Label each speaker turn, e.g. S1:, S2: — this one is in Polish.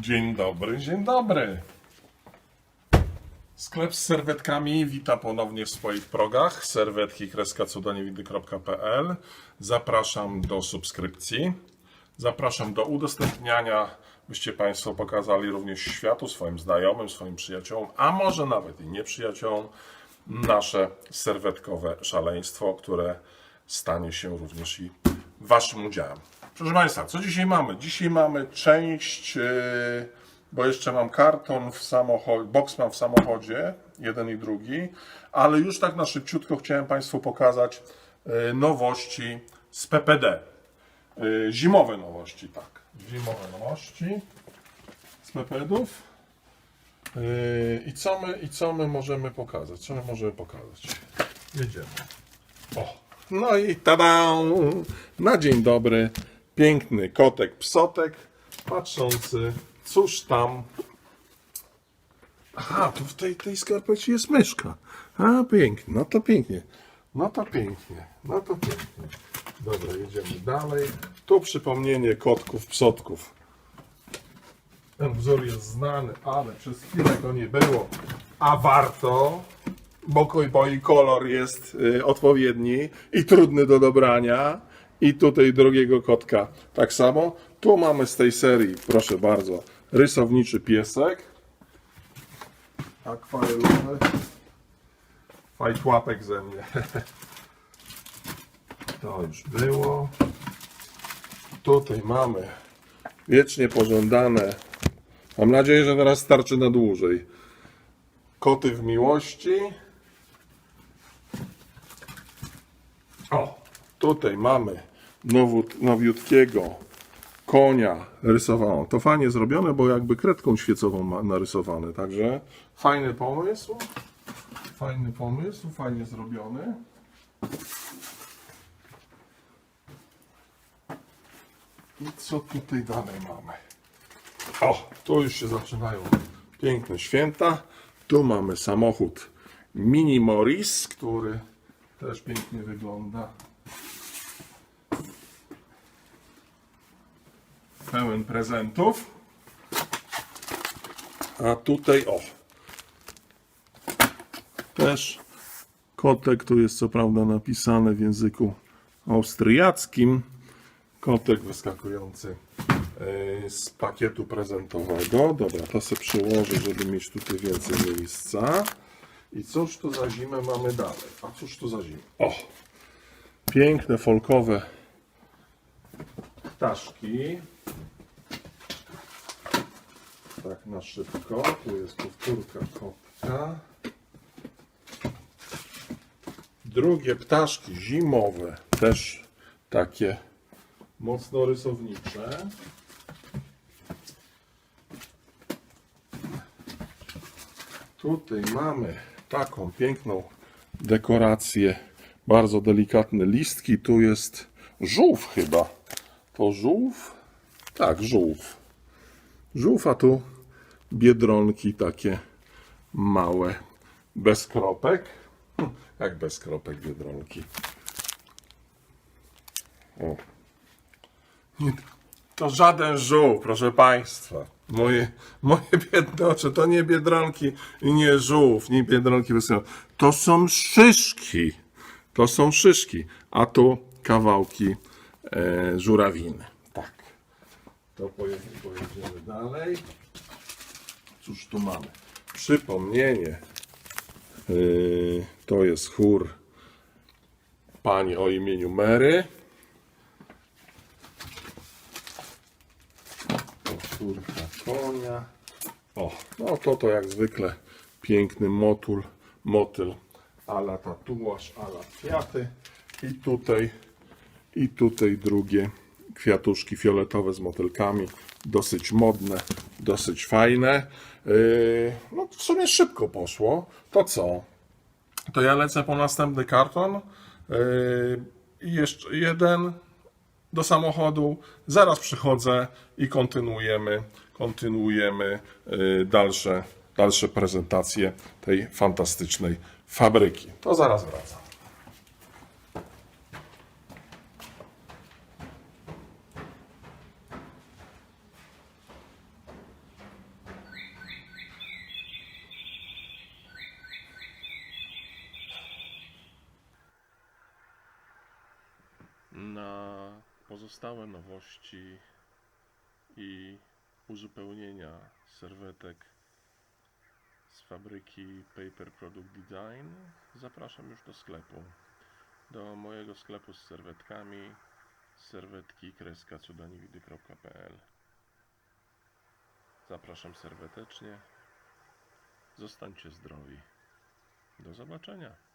S1: Dzień dobry, dzień dobry. Sklep z serwetkami wita ponownie w swoich progach. Serwetki cudoniewidy.pl. Zapraszam do subskrypcji. Zapraszam do udostępniania, byście Państwo pokazali również światu, swoim znajomym, swoim przyjaciołom, a może nawet i nieprzyjaciołom, nasze serwetkowe szaleństwo, które stanie się również i Waszym udziałem. Proszę Państwa, co dzisiaj mamy? Dzisiaj mamy część, yy, bo jeszcze mam karton w samochodzie, box mam w samochodzie, jeden i drugi, ale już tak na szybciutko chciałem Państwu pokazać yy, nowości z PPD. Yy, Zimowe nowości, tak. Zimowe nowości z PPD-ów. I co, my, I co my możemy pokazać? Co my możemy pokazać? Jedziemy. O, no i tada! Na dzień dobry, piękny kotek psotek, patrzący, cóż tam. Aha, tu w tej, tej skarpecie jest myszka. A, pięknie, no to pięknie. No to pięknie, no to pięknie. Dobra, jedziemy dalej. Tu przypomnienie kotków, psotków. Ten wzór jest znany, ale przez chwilę go nie było. A warto, bo, bo i kolor jest y, odpowiedni i trudny do dobrania. I tutaj drugiego kotka tak samo. Tu mamy z tej serii, proszę bardzo, rysowniczy piesek. Akwarelowy. Fajt łapek ze mnie. To już było. Tutaj mamy wiecznie pożądane. Mam nadzieję, że teraz starczy na dłużej. Koty w miłości. O, tutaj mamy nowut, nowiutkiego konia rysowaną. To fajnie zrobione, bo jakby kredką świecową narysowane. Także fajny pomysł. Fajny pomysł, fajnie zrobiony. I co tutaj dalej mamy? O, tu już się zaczynają piękne święta. Tu mamy samochód Mini Morris, który też pięknie wygląda. Pełen prezentów. A tutaj o. Też kotek, tu jest co prawda napisane w języku austriackim. Kotek wyskakujący e, z pakietu prezentowego. Dobra, to sobie przyłożę, żeby mieć tutaj więcej miejsca. I cóż tu za zimę mamy dalej? A cóż tu za zimę? O! Piękne folkowe ptaszki. Tak na szybko. Tu jest powtórka kotka. Drugie ptaszki zimowe. Też takie mocno rysownicze. Tutaj mamy taką piękną dekorację. Bardzo delikatne listki. Tu jest żółw chyba. To żółw? Tak, żółw. Żółw, a tu biedronki takie małe. Bez kropek. Jak bez kropek biedronki. O. Nie, to żaden żółw, proszę Państwa. Moje, moje biedne oczy, to nie biedronki i nie żółw, nie biedronki wysyłają. To są szyszki. To są szyszki. A tu kawałki e, żurawiny. Tak. To pojedziemy dalej. Cóż tu mamy? Przypomnienie. Yy, to jest chór pani o imieniu Mary. Powtórka konia. O, no to to jak zwykle piękny motul, motyl ala tatuaż, ala kwiaty. I tutaj, i tutaj drugie kwiatuszki fioletowe z motylkami. Dosyć modne, dosyć fajne. Yy, no w sumie szybko poszło. To co? To ja lecę po następny karton. Yy, I jeszcze jeden do samochodu. Zaraz przychodzę i kontynuujemy, kontynuujemy y, dalsze, dalsze prezentacje tej fantastycznej fabryki. To zaraz wracam. Pozostałe nowości i uzupełnienia serwetek z fabryki Paper Product Design zapraszam już do sklepu. Do mojego sklepu z serwetkami serwetki kreska cudaniwidy.pl Zapraszam serwetecznie. Zostańcie zdrowi. Do zobaczenia.